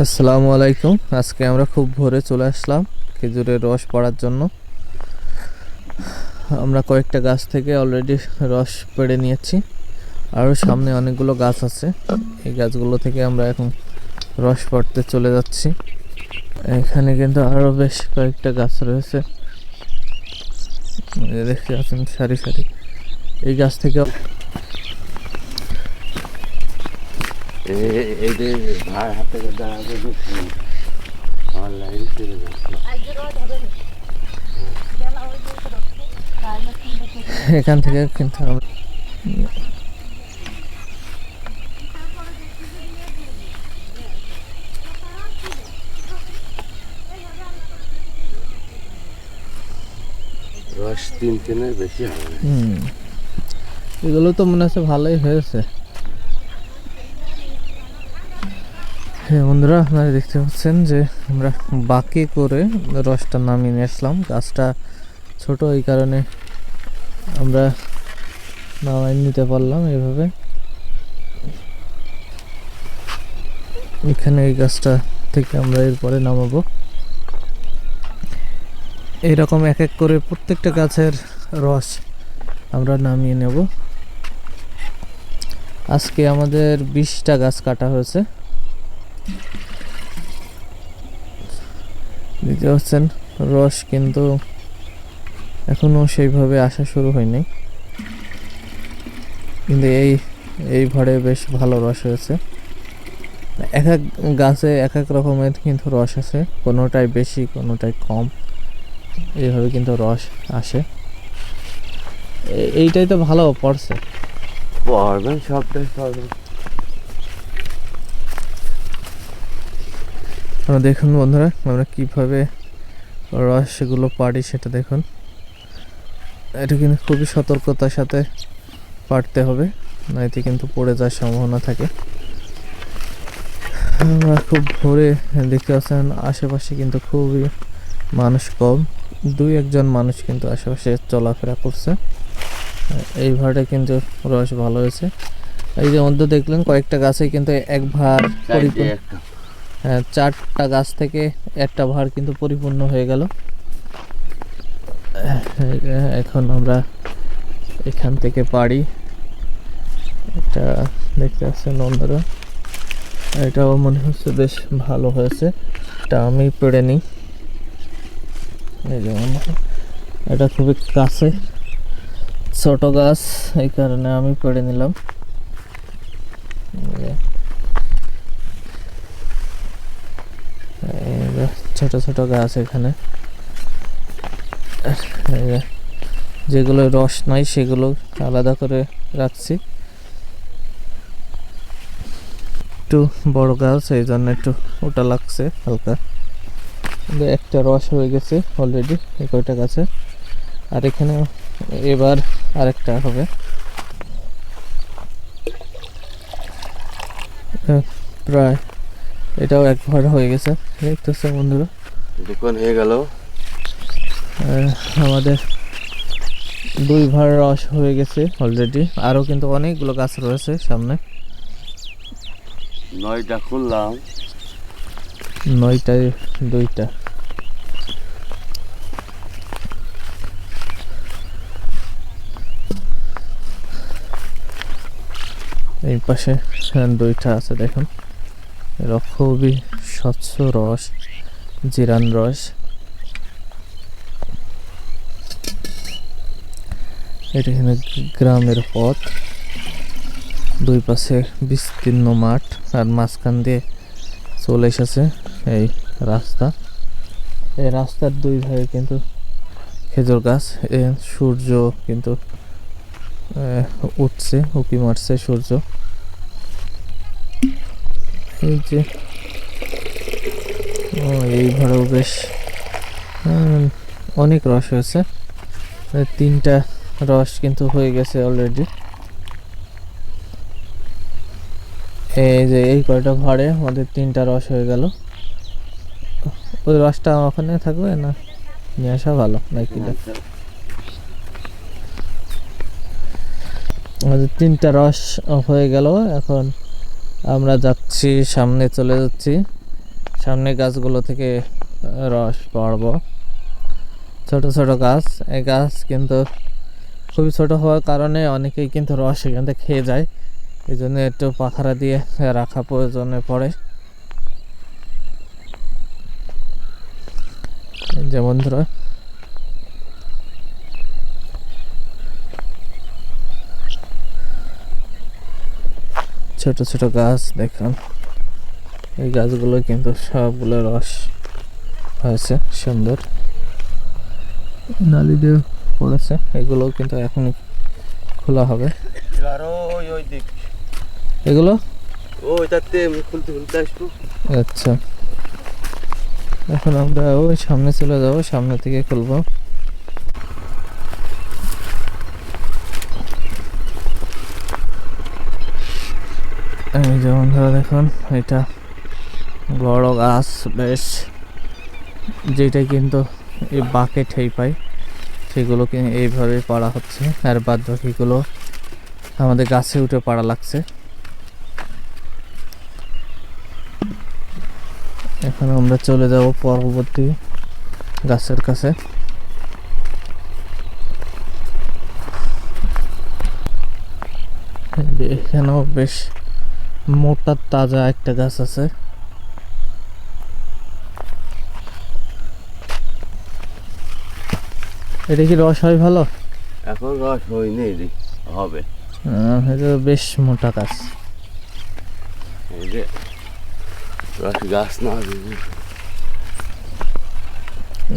আসসালামু আলাইকুম। আজকে আমরা খুব ভোরে চলে আসলাম খেজুরের রস পড়ার জন্য। আমরা কয়েকটা গাছ থেকে অলরেডি রস পেড়ে নিয়েছি। আরও সামনে অনেকগুলো গাছ আছে। এই গাছগুলো থেকে আমরা এখন রস পড়তে চলে যাচ্ছি। এখানে কিন্তু আরও বেশ কয়েকটা গাছ রয়েছে। দেখতে পাচ্ছেন সারি সারি। এই গাছ থেকে এ- এই যে ভাই হাতে দাঁড়াবে অনলাইন চলে এখান থেকে কিন্তু আমরা রস তিন তিনের বেশি হবে। এগুলো তো মনে হচ্ছে ভালোই হয়েছে। হ্যাঁ বন্ধুরা, আপনারা দেখতে পাচ্ছেন যে আমরা বাকি করে রসটা নামিয়ে নিয়ে আসলাম। গাছটা ছোট, এই কারণে আমরা নামাই নিতে পারলাম এইভাবে এখানে এই গাছটা থেকে আমরা এরপরে নামাবো। এইরকম এক এক করে প্রত্যেকটা গাছের রস আমরা নামিয়ে নেব। আজকে আমাদের বিশটা গাছ কাটা হয়েছে। রস কিন্তু এখনও সেইভাবে আসা শুরু হয়নি। কিন্তু এই এই ভরে বেশ ভালো রস হয়েছে এক এক গাছে এক এক রকমের কিন্তু রস আছে, কোনোটাই বেশি, কোনোটাই কম। এইভাবে কিন্তু রস আসে। এইটাই তো ভালো, পড়ছে। পড়বেন সবটাই পড়বেন আমরা দেখুন বন্ধুরা আমরা কীভাবে রসগুলো পাড়ি সেটা দেখুন। এটা কিন্তু খুবই সতর্কতার সাথে পাড়তে হবে নয়তো কিন্তু পড়ে যাওয়ার সম্ভাবনা থাকে। আমরা খুব ভোরে দেখতে পাচ্ছেন আশেপাশে কিন্তু খুবই মানুষ কম। দুই একজন মানুষ কিন্তু আশেপাশে চলাফেরা করছে। এই ভাড়ে কিন্তু রস ভালো হয়েছে। এই যে মধ্যে দেখলেন কয়েকটা গাছে কিন্তু এক ভার পরিপূর্ণ চারটা গাছ থেকে একটা ভার কিন্তু পরিপূর্ণ হয়ে গেল। এখন আমরা এখান থেকে পারি এটা দেখতে পাচ্ছেন অন্যরা এটাও মনে হচ্ছে বেশ ভালো হয়েছে। এটা আমি পেড়ে নিই। এই এটা খুবই কাছে, ছোট গাছ, এই কারণে আমি পেড়ে নিলাম এই যে এই যে ছোট ছোট গাছ এখানে। যেগুলো রস নাই, সেগুলো আলাদা করে রাখছি। একটু বড় গাছ, এই জন্য একটু ওটা লাগছে হালকা। একটা রস হয়ে গেছে অলরেডি এই কয়টা গাছে। আর এখানে এবার আরেকটা হবে। প্রায় এটাও এক ভর হয়ে গেছে। দেখতেছে বন্ধুরা? দোকান হয়ে গেল। আমাদের দুই ভার রস হয়ে গেছে অলরেডি আরও কিন্তু অনেকগুলো গাছ রয়েছে সামনে। নয়টা খুললাম। নয়টায় দুইটা। এই পাশে দুইটা আছে দেখুন। খুবই স্বচ্ছ রস, জিরান রস। এটা এখানে গ্রামের পথ। দুই পাশে বিস্তীর্ণ মাঠ আর মাঝখান দিয়ে চলে এসেছে এই রাস্তা। এই রাস্তার দুই ধারে কিন্তু খেজুর গাছ, এ সূর্য কিন্তু উঠছে, উঁকি মারছে সূর্য। এই যে। ও, এই ভাড়াও বেশ অনেক রস হয়েছে। তিনটা রস কিন্তু হয়ে গেছে অলরেডি এই যে, এই কয়টা ঘরে আমাদের তিনটা রস হয়ে গেল। ওই রসটা ওখানে থাকবে না? নিয়ে আসা ভালো, নাকি? আমাদের তিনটা রস হয়ে গেল, এখন আমরা যাচ্ছি, সামনে চলে যাচ্ছি। সামনে গাছগুলো থেকে রস পাড়বো। ছোট ছোট গাছ। এই গাছ কিন্তু খুবই ছোট হওয়ার কারণে অনেকেই কিন্তু রস এখান থেকে খেয়ে যায়। এই জন্য একটু পাখারা দিয়ে রাখা প্রয়োজনে পড়ে। যেমন ধরো ছোট ছোট গাছ দেখুন এই গাছগুলো কিন্তু সবগুলো রস হয়েছে সুন্দর। নালি দিয়ে পড়েছে এগুলো কিন্তু এখন খোলা হবে। আরও ওই ওই দিক। এগুলো? আচ্ছা। এখন আমরা ওই সামনে চলে যাব সামনে থেকে খুলবো। এই যেমন ধরো দেখুন, এটা বড় গাছ, বেশ। যেটা কিন্তু এই বাঁকে ঠেই পায়, সেগুলোকে এইভাবে পাড়া হচ্ছে, আর বাদ বাকিগুলো আমাদের গাছে উঠে পাড়া লাগছে। এখন আমরা চলে যাব পরবর্তী গাছের কাছে। এখানেও বেশ মোটা তাজা একটা গাছ আছে। এটা কি রস হয় ভালো? এখন রস হয়নি হবে। এটা বেশ মোটা গাছ। এই যে রস গাছ না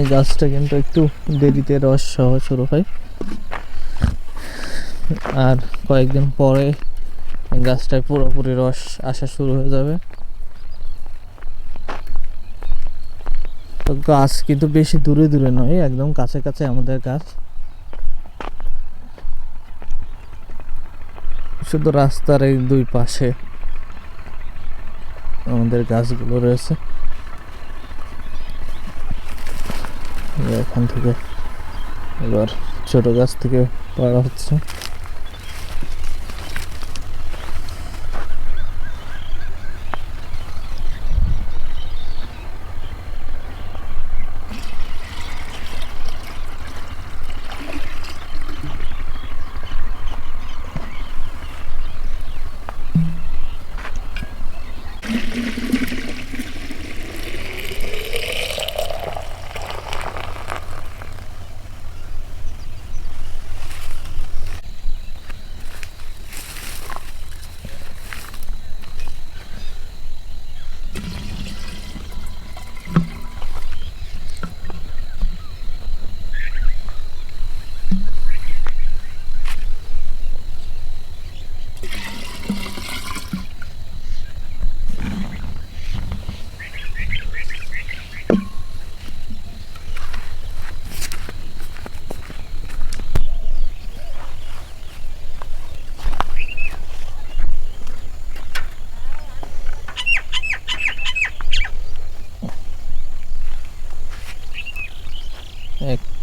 এই গাছটা কিন্তু একটু দেরিতে রস সহ শুরু হয়। আর কয়েকদিন পরে গাছটায় পুরোপুরি রস আসা শুরু হয়ে যাবে। তো গাছ কিন্তু বেশি দূরে দূরে নয়, একদম কাছে কাছে আমাদের গাছ। শুধু রাস্তার এই দুই পাশে আমাদের গাছগুলো রয়েছে। এখান থেকে এবার ছোট গাছ থেকে পাড়া হচ্ছে।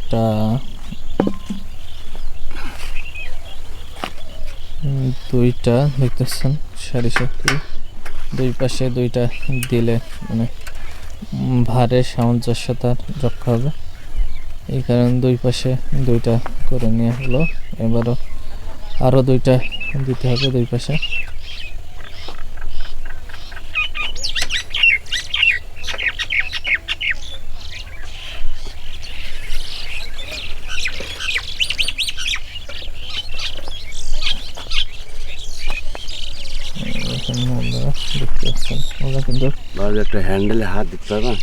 একটা দুইটা দেখতেছেন সারি সাথে। দুই পাশে দুইটা দিলে মানে ভারের সামঞ্জস্যতা রক্ষা হবে। এই কারণে দুই পাশে দুইটা করে নিয়ে হলো। এবারও আরও দুইটা দিতে হবে দুই পাশে। হ্যান্ডেলে হাত হবে।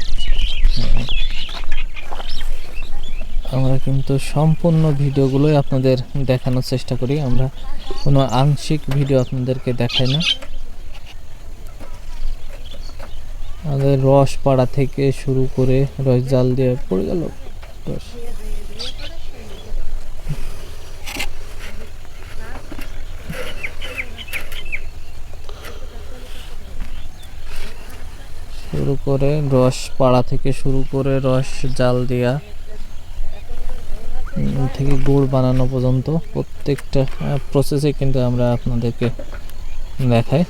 আমরা কিন্তু সম্পূর্ণ ভিডিওগুলোই আপনাদের দেখানোর চেষ্টা করি। আমরা কোনো আংশিক ভিডিও আপনাদেরকে দেখাই না। আমাদের রস পাড়া থেকে শুরু করে রস জাল দিয়ে পড়ে গেল। রস শুরু করে রস পাড়া থেকে শুরু করে রস জাল দেওয়া থেকে গুড় বানানো পর্যন্ত প্রত্যেকটা প্রসেসে কিন্তু আমরা আপনাদেরকে দেখাই।